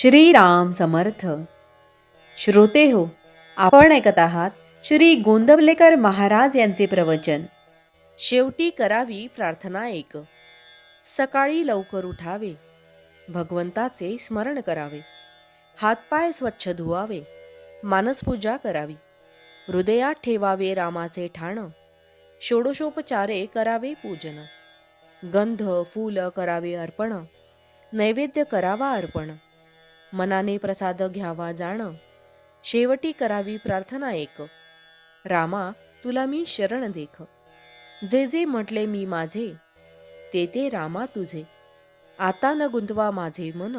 श्रीराम समर्थ. श्रोते हो आपण ऐकत आहात श्री गोंदवलेकर महाराज यांचे प्रवचन. शेवटी करावी प्रार्थना एक. सकाळी लवकर उठावे. भगवंताचे स्मरण करावे. हातपाय स्वच्छ धुवावे. मानसपूजा करावी. हृदयात ठेवावे रामाचे ठाण. षोडशोपचारे करावे पूजन. गंध फूल करावे अर्पण. नैवेद्य करावा अर्पण. मनाने प्रसाद घ्यावा जाण. शेवटी करावी प्रार्थना एक. रामा तुला मी शरण देख. जे जे म्हटले मी माझे ते ते रामा तुझे. आता न गुंतवा माझे मन.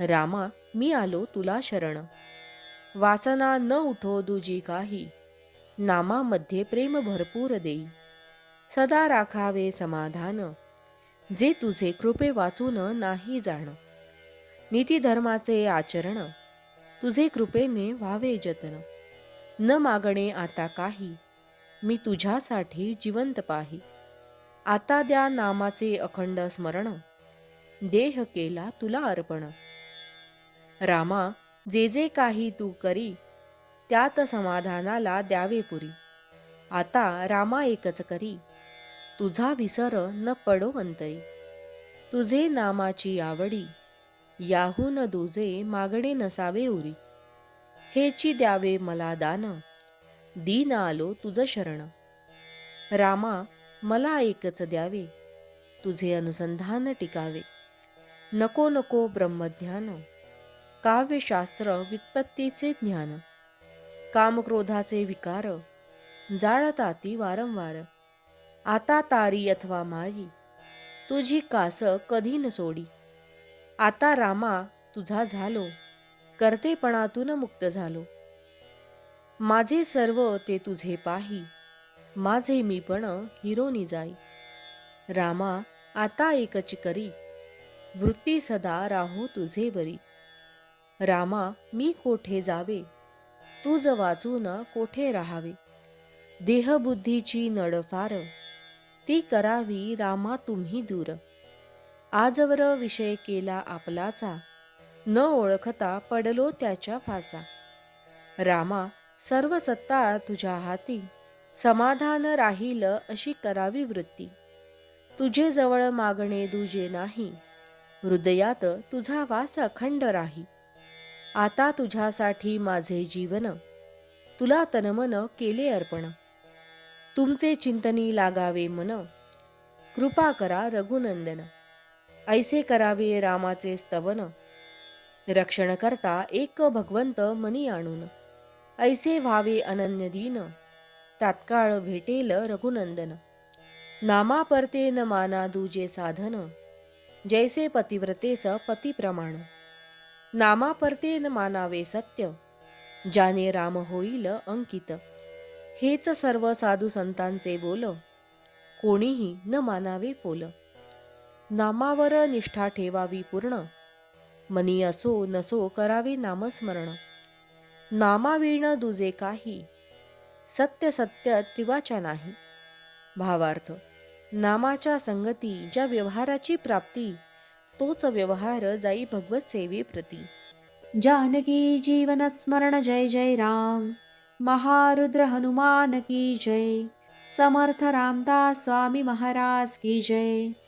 रामा मी आलो तुला शरण. वासना न उठो दुजी काही. नामामध्ये प्रेम भरपूर देई. सदा राखावे समाधान. जे तुझे कृपे वाचून नाही जाणं. नीतीधर्माचे आचरण तुझे कृपेने व्हावे जतन. न मागणे आता काही मी तुझ्यासाठी जिवंत पाही. आता द्या नामाचे अखंड स्मरण देह केला तुला अर्पण. रामा जे जे काही तू करी त्यात समाधानाला द्यावे पुरी. आता रामा एकच करी तुझा विसर न पडो अंतरी. तुझे नामाची आवडी याहून दुजे मागणे नसावे उरी. हेची द्यावे मला दान. दीन आलो तुझ शरण. रामा मला एकच द्यावे. तुझे अनुसंधान टिकावे. नको नको ब्रह्मज्ञान काव्यशास्त्र व्युत्पत्तीचे ज्ञान. कामक्रोधाचे विकार. जाळताती वारंवार. आता तारी अथवा मारी तुझी कास कधी न सोडी. आता रामा तुझा झालो. करतेपणातून मुक्त झालो. माझे सर्व ते तुझे पाही. माझे मी पण हिरोनी जाई. रामा आता एकच करी वृत्ती सदा राहो तुझे बरी रामा मी कोठे जावे? तुझ वाचून कोठे राहावे? देहबुद्धीची नडफार. ती करावी रामा तुम्ही दूर. आजवर विषय केला आपलाचा. न ओळखता पडलो त्याच्या फासा. रामा सर्व सत्ता तुझ्या हाती. समाधान राहील अशी करावी वृत्ती. तुझे जवळ मागणे दुजे नाही. हृदयात तुझा वास अखंड राही. आता तुझ्यासाठी माझे जीवन. तुला तनमन केले अर्पण. तुमचे चिंतनी लागावे मन. कृपा करा रघुनंदन. ऐसे करावे रामाचे स्तवन. रक्षण करता एक भगवंत मनी आणून ऐसे व्हावे अनन्य दीन तात्काळ भेटेल रघुनंदन. नामा परते न माना दुजे साधन. जैसे पतिव्रतेस पतिप्रमाण नामा परते न मानावे सत्य. ज्याने राम होईल अंकित. हेच सर्व साधू संतांचे बोल. कोणीही न मानावे फोल. नामावर निष्ठा ठेवावी पूर्ण. मनी असो नसो करावे नामस्मरण. नामाविण दुजे काही सत्य सत्य त्रिवाच्या नाही. भावार्थ नामाच्या संगती ज्या व्यवहाराची प्राप्ती तोच व्यवहार जाई भगवत सेवेप्रती जानकी जीवन स्मरण जय जय राम. महारुद्र हनुमान की जय. समर्थ रामदास स्वामी महाराज की जय.